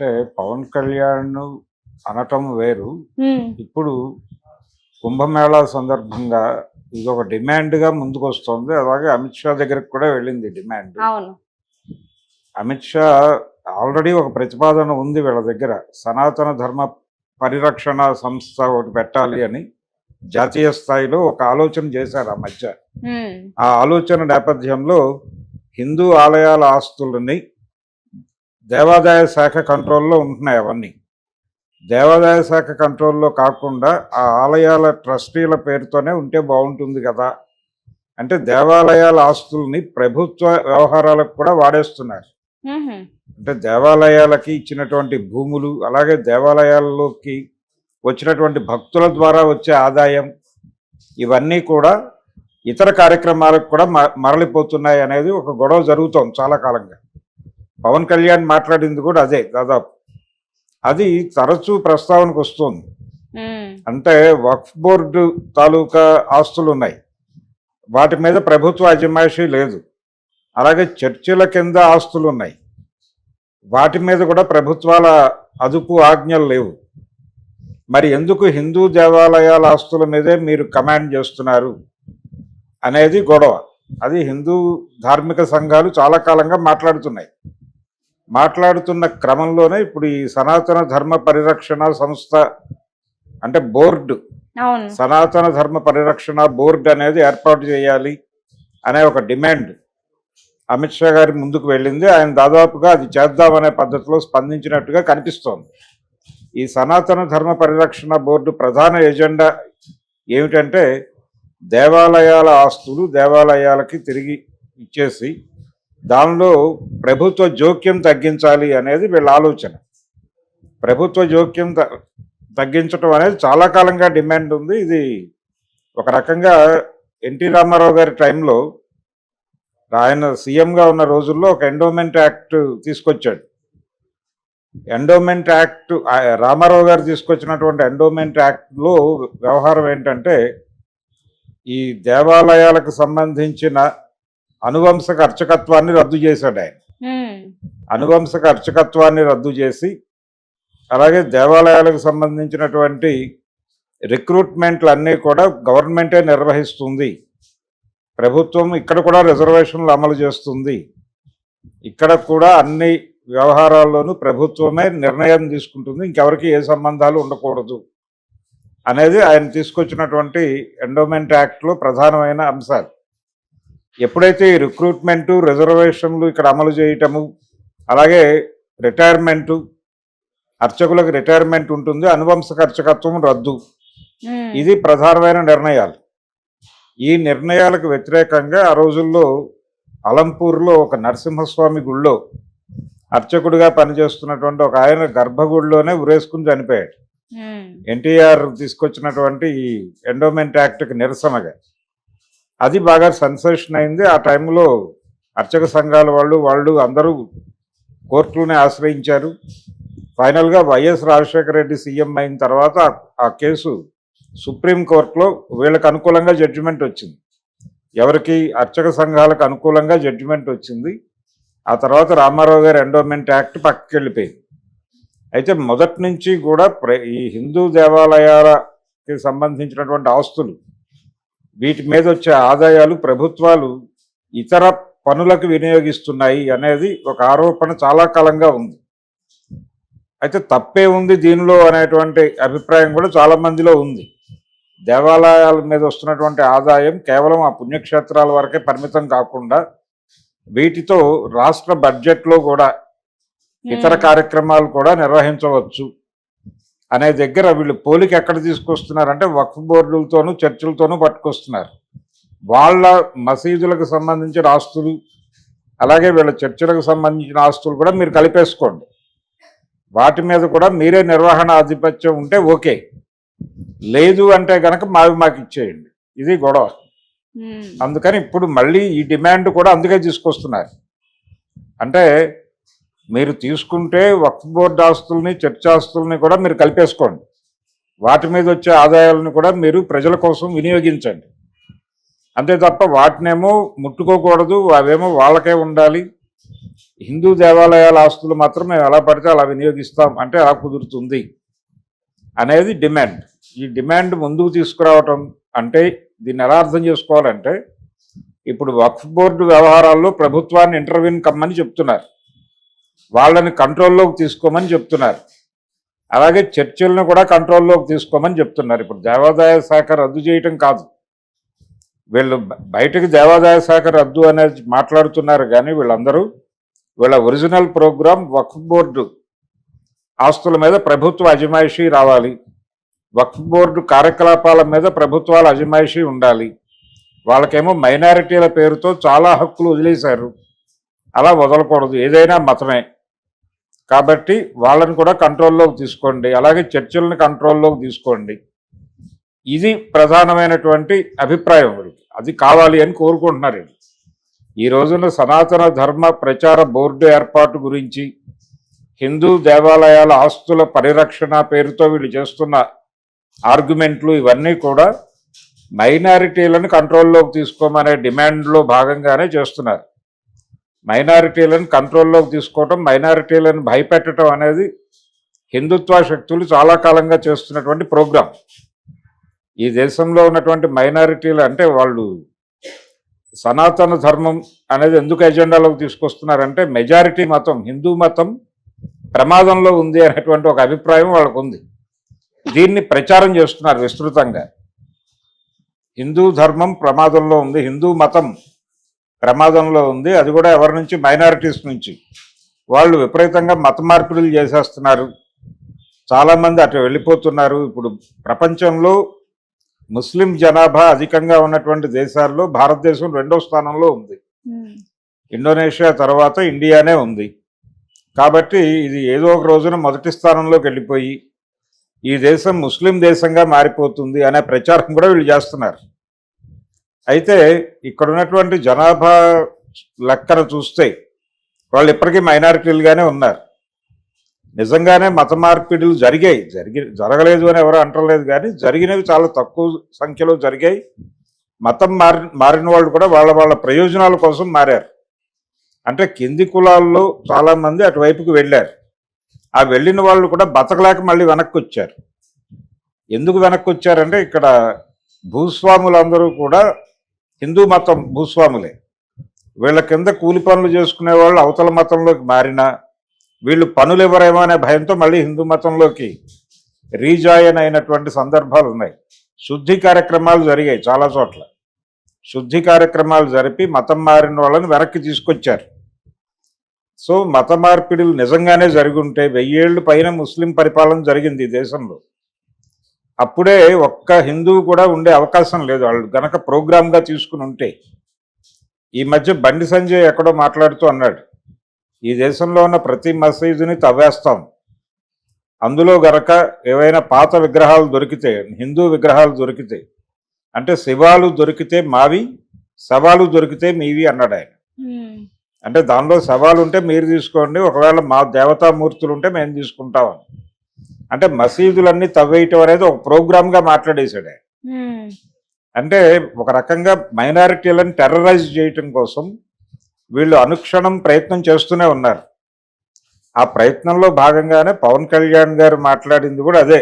అంటే పవన్ కళ్యాణ్ అనటం వేరు. ఇప్పుడు కుంభమేళా సందర్భంగా ఇది ఒక డిమాండ్గా ముందుకు వస్తుంది అలాగే అమిత్ షా దగ్గరికి కూడా వెళ్ళింది డిమాండ్. అమిత్ షా ఆల్రెడీ ఒక ప్రతిపాదన ఉంది వీళ్ళ దగ్గర. సనాతన ధర్మ పరిరక్షణ సంస్థ ఒకటి పెట్టాలి అని జాతీయ స్థాయిలో ఒక ఆలోచన చేశారు ఆ మధ్య. ఆ ఆలోచన నేపథ్యంలో హిందూ ఆలయాల ఆస్తులని దేవాదాయ శాఖ కంట్రోల్లో ఉంటున్నాయి అవన్నీ. దేవాదాయ శాఖ కంట్రోల్లో కాకుండా ఆ ఆలయాల ట్రస్టీల పేరుతోనే ఉంటే బాగుంటుంది కదా. అంటే దేవాలయాల ఆస్తుల్ని ప్రభుత్వ వ్యవహారాలకు కూడా వాడేస్తున్నారు. అంటే దేవాలయాలకి ఇచ్చినటువంటి భూములు అలాగే దేవాలయాల్లోకి వచ్చినటువంటి భక్తుల ద్వారా వచ్చే ఆదాయం ఇవన్నీ కూడా ఇతర కార్యక్రమాలకు కూడా మరలిపోతున్నాయి అనేది ఒక గొడవ జరుగుతోంది చాలా కాలంగా. పవన్ కళ్యాణ్ మాట్లాడింది కూడా అదే దాదాపు. అది తరచూ ప్రస్తావనకు వస్తుంది. అంటే వక్ఫ్ బోర్డు తాలూకా ఆస్తులు ఉన్నాయి వాటి మీద ప్రభుత్వ అజమాయిషీ లేదు. అలాగే చర్చిల కింద ఆస్తులు ఉన్నాయి వాటి మీద కూడా ప్రభుత్వాల అదుపు ఆజ్ఞలు లేవు. మరి ఎందుకు హిందూ దేవాలయాల ఆస్తుల మీదే మీరు కమాండ్ చేస్తున్నారు? అనేది గొడవ. అది హిందూ ధార్మిక సంఘాలు చాలా కాలంగా మాట్లాడుతున్నాయి. మాట్లాడుతున్న క్రమంలోనే ఇప్పుడు ఈ సనాతన ధర్మ పరిరక్షణ సంస్థ అంటే బోర్డు సనాతన ధర్మ పరిరక్షణ బోర్డు అనేది ఏర్పాటు చేయాలి అనే ఒక డిమాండ్ అమిత్ షా గారి ముందుకు వెళ్ళింది. ఆయన దాదాపుగా అది చేద్దామనే పద్ధతిలో స్పందించినట్టుగా కనిపిస్తోంది. ఈ సనాతన ధర్మ పరిరక్షణ బోర్డు ప్రధాన ఎజెండా ఏమిటంటే దేవాలయాల ఆస్తులు దేవాలయాలకి తిరిగి ఇచ్చేసి దానిలో ప్రభుత్వ జోక్యం తగ్గించాలి అనేది వీళ్ళ ఆలోచన. ప్రభుత్వ జోక్యం తగ్గించడం అనేది చాలా కాలంగా డిమాండ్ ఉంది. ఇది ఒక రకంగా ఎన్టీ రామారావు గారి టైంలో ఆయన సీఎంగా ఉన్న రోజుల్లో ఒక ఎండోమెంట్ యాక్ట్ తీసుకొచ్చాడు. ఎండోమెంట్ యాక్ట్ రామారావు గారు తీసుకొచ్చినటువంటి ఎండోమెంట్ యాక్ట్లో వ్యవహారం ఏంటంటే ఈ దేవాలయాలకు సంబంధించిన అనువంశక అర్చకత్వాన్ని రద్దు చేశాడు ఆయన. అనువంశక అర్చకత్వాన్ని రద్దు చేసి అలాగే దేవాలయాలకు సంబంధించినటువంటి రిక్రూట్మెంట్లు అన్నీ కూడా గవర్నమెంటే నిర్వహిస్తుంది. ప్రభుత్వం ఇక్కడ కూడా రిజర్వేషన్లు అమలు చేస్తుంది. ఇక్కడ కూడా అన్ని వ్యవహారాల్లోనూ ప్రభుత్వమే నిర్ణయం తీసుకుంటుంది. ఇంకెవరికి ఏ సంబంధాలు ఉండకూడదు అనేది ఆయన తీసుకొచ్చినటువంటి ఎండోమెంట్ యాక్ట్లో ప్రధానమైన అంశాలు. ఎప్పుడైతే ఈ రిక్రూట్మెంటు రిజర్వేషన్లు ఇక్కడ అమలు చేయటము అలాగే రిటైర్మెంటు అర్చకులకు రిటైర్మెంట్ ఉంటుంది అనువంశక అర్చకత్వం రద్దు ఇది ప్రధానమైన నిర్ణయాలు. ఈ నిర్ణయాలకు వ్యతిరేకంగా ఆ రోజుల్లో అలంపూర్లో ఒక నరసింహస్వామి గుళ్ళో అర్చకుడిగా పనిచేస్తున్నటువంటి ఒక ఆయన గర్భగుడిలోనే ఉరేసుకుని చనిపోయాడు. ఎన్టీఆర్ తీసుకొచ్చినటువంటి ఈ ఎండోమెంట్ యాక్ట్కి నిరసనగా. అది బాగా సెన్సేషన్ అయింది. ఆ టైంలో అర్చక సంఘాల వాళ్ళు వాళ్ళు అందరూ కోర్టులోనే ఆశ్రయించారు. ఫైనల్గా వైఎస్ రాజశేఖర రెడ్డి సీఎం అయిన తర్వాత ఆ- కేసు సుప్రీం కోర్టులో వీళ్ళకి అనుకూలంగా జడ్జిమెంట్ వచ్చింది. ఎవరికి? అర్చక సంఘాలకు అనుకూలంగా జడ్జిమెంట్ వచ్చింది. ఆ తర్వాత రామారావు గారి ఎండోమెంట్ యాక్ట్ పక్కకి వెళ్ళిపోయింది. అయితే మొదటి నుంచి కూడా ప్ర- ఈ హిందూ దేవాలయాలకి సంబంధించినటువంటి ఆస్తులు వీటి మీద వచ్చే ఆదాయాలు ప్రభుత్వాలు ఇతర పనులకు వినియోగిస్తున్నాయి అనేది ఒక ఆరోపణ చాలా కాలంగా ఉంది. అయితే తప్పే ఉంది దీనిలో అనేటువంటి అభిప్రాయం కూడా చాలా మందిలో ఉంది. దేవాలయాల మీద వస్తున్నటువంటి ఆదాయం కేవలం ఆ పుణ్యక్షేత్రాల వరకే పరిమితం కాకుండా వీటితో రాష్ట్ర బడ్జెట్లో కూడా ఇతర కార్యక్రమాలు కూడా నిర్వహించవచ్చు. అనే దగ్గర వీళ్ళు పోలిక ఎక్కడ తీసుకొస్తున్నారంటే వక్ఫ్ బోర్డులతోనూ చర్చిలతోనూ పట్టుకొస్తున్నారు. వాళ్ళ మసీదులకు సంబంధించిన ఆస్తులు అలాగే వీళ్ళ చర్చిలకు సంబంధించిన ఆస్తులు కూడా మీరు కలిపేసుకోండి. వాటి మీద కూడా మీరే నిర్వహణ ఆధిపత్యం ఉంటే ఓకే. లేదు అంటే గనక మావి మాకు ఇచ్చేయండి. ఇది గొడవ. అందుకని ఇప్పుడు మళ్ళీ ఈ డిమాండ్ కూడా అందుకే తీసుకొస్తున్నారు. అంటే మీరు తీసుకుంటే వక్ఫ్ బోర్డు ఆస్తుల్ని చర్చాస్తుల్ని కూడా మీరు కలిపేసుకోండి. వాటి మీద వచ్చే ఆదాయాలను కూడా మీరు ప్రజల కోసం వినియోగించండి. అంతే తప్ప వాటినేమో ముట్టుకోకూడదు అవేమో వాళ్ళకే ఉండాలి. హిందూ దేవాలయాల ఆస్తులు మాత్రం మేము ఎలా పడితే అలా వినియోగిస్తాం అంటే అలా కుదురుతుంది అనేది డిమాండ్. ఈ డిమాండ్ ముందుకు తీసుకురావటం అంటే దీన్ని ఎలా అర్థం చేసుకోవాలంటే ఇప్పుడు వక్ఫ్ బోర్డు వ్యవహారాల్లో ప్రభుత్వాన్ని ఇంటర్వ్యూని కమ్మని చెప్తున్నారు. వాళ్ళని కంట్రోల్లోకి తీసుకోమని చెప్తున్నారు. అలాగే చర్చిలను కూడా కంట్రోల్లోకి తీసుకోమని చెప్తున్నారు. ఇప్పుడు దేవాదాయ శాఖ రద్దు చేయటం కాదు. వీళ్ళు బయటకు దేవాదాయ శాఖ రద్దు అనేది మాట్లాడుతున్నారు కానీ వీళ్ళందరూ వీళ్ళ ఒరిజినల్ ప్రోగ్రాం వక్ఫ్ బోర్డు ఆస్తుల మీద ప్రభుత్వ అజమాయిషీ రావాలి. వక్ఫ్ బోర్డు కార్యకలాపాల మీద ప్రభుత్వాల అజమాయిషీ ఉండాలి. వాళ్ళకేమో మైనారిటీల పేరుతో చాలా హక్కులు వదిలేశారు. అలా వదలకూడదు. ఏదైనా మతమే. కాబట్టి వాళ్ళని కూడా కంట్రోల్లోకి తీసుకోండి. అలాగే చర్చిలను కంట్రోల్లోకి తీసుకోండి. ఇది ప్రధానమైనటువంటి అభిప్రాయం వీళ్ళకి. అది కావాలి అని కోరుకుంటున్నారు ఈ రోజున సనాతన ధర్మ ప్రచార బోర్డు ఏర్పాటు గురించి హిందూ దేవాలయాల ఆస్తుల పరిరక్షణ పేరుతో వీళ్ళు చేస్తున్న ఆర్గ్యుమెంట్లు ఇవన్నీ కూడా మైనారిటీలను కంట్రోల్లోకి తీసుకోమనే డిమాండ్లో భాగంగానే చేస్తున్నారు. మైనారిటీలను కంట్రోల్లోకి తీసుకోవటం మైనారిటీలను భయపెట్టడం అనేది హిందుత్వ శక్తులు చాలా కాలంగా చేస్తున్నటువంటి ప్రోగ్రాం. ఈ దేశంలో ఉన్నటువంటి మైనారిటీలు అంటే వాళ్ళు సనాతన ధర్మం అనేది ఎందుకు ఎజెండాలోకి తీసుకొస్తున్నారంటే మెజారిటీ మతం హిందూ మతం ప్రమాదంలో ఉంది అనేటువంటి ఒక అభిప్రాయం వాళ్ళకు ఉంది దీన్ని ప్రచారం చేస్తున్నారు విస్తృతంగా. హిందూ ధర్మం ప్రమాదంలో ఉంది హిందూ మతం ప్రమాదంలో ఉంది. అది కూడా ఎవరి నుంచి? మైనారిటీస్ నుంచి. వాళ్ళు విపరీతంగా మత మార్పిడులు చేసేస్తున్నారు. చాలామంది అటు వెళ్ళిపోతున్నారు. ఇప్పుడు ప్రపంచంలో ముస్లిం జనాభా అధికంగా ఉన్నటువంటి దేశాల్లో భారతదేశం రెండో స్థానంలో ఉంది. ఉమ్, ఇండోనేషియా తర్వాత ఇండియానే ఉంది. కాబట్టి ఇది ఏదో ఒక రోజున మొదటి స్థానంలోకి వెళ్ళిపోయి ఈ దేశం ముస్లిం దేశంగా మారిపోతుంది అనే ప్రచారం కూడా వీళ్ళు చేస్తున్నారు. అయితే ఇక్కడ ఉన్నటువంటి జనాభా లెక్కన చూస్తే వాళ్ళు ఇప్పటికీ మైనారిటీలుగానే ఉన్నారు. నిజంగానే మత మార్పిడులు జరిగాయి. జరిగి జరగలేదు అని ఎవరు అంటలేదు కానీ జరిగినవి చాలా తక్కువ సంఖ్యలో జరిగాయి. మతం మారి మారిన వాళ్ళు కూడా వాళ్ళ వాళ్ళ ప్రయోజనాల కోసం మారారు. అంటే కింది కులాల్లో చాలా మంది అటువైపుకి వెళ్ళారు. ఆ వెళ్ళిన వాళ్ళు కూడా బతకలేక మళ్ళీ వెనక్కి వచ్చారు ఎందుకు వెనక్కి వచ్చారంటే ఇక్కడ భూస్వాములందరూ కూడా హిందూ మతం భూస్వాములే. వీళ్ళ కింద కూలి పనులు చేసుకునే వాళ్ళు అవతల మతంలోకి మారినా వీళ్ళు పనులు ఎవరేమో అనే భయంతో మళ్ళీ హిందూ మతంలోకి రీజాయిన్ అయినటువంటి సందర్భాలు ఉన్నాయి. శుద్ధి కార్యక్రమాలు జరిగాయి చాలా చోట్ల. శుద్ధి కార్యక్రమాలు జరిపి మతం మారిన వాళ్ళని వెనక్కి తీసుకొచ్చారు. సో మత మార్పిడులు నిజంగానే జరిగి ఉంటే వెయ్యేళ్ళు పైన ముస్లిం పరిపాలన జరిగింది ఈ దేశంలో. అప్పుడే ఒక్క హిందువు కూడా ఉండే అవకాశం లేదు. వాళ్ళు గనక ప్రోగ్రామ్గా తీసుకుని ఉంటే. ఈ మధ్య బండి సంజయ్ ఎక్కడో మాట్లాడుతూ అన్నాడు. ఈ దేశంలో ఉన్న ప్రతి మసీదుని తవ్వేస్తాం. అందులో గనక ఏవైనా పాత విగ్రహాలు దొరికితే హిందూ విగ్రహాలు దొరికితే అంటే శివాలు దొరికితే మావి శవాలు దొరికితే మీవి అన్నాడు ఆయన. అంటే దానిలో శవాలు ఉంటే మీరు తీసుకోండి ఒకవేళ మా దేవతామూర్తులు ఉంటే మేము తీసుకుంటామని అంటే మసీదులన్నీ తవ్వేయటం అనేది ఒక ప్రోగ్రామ్గా మాట్లాడేశాడు. ఆయన ఉమ్, అంటే ఒక రకంగా మైనారిటీలను టెర్రరైజ్ చేయటం కోసం వీళ్ళు అనుక్షణం ప్రయత్నం చేస్తూనే ఉన్నారు. ఆ ప్రయత్నంలో భాగంగానే పవన్ కళ్యాణ్ గారు మాట్లాడింది కూడా అదే.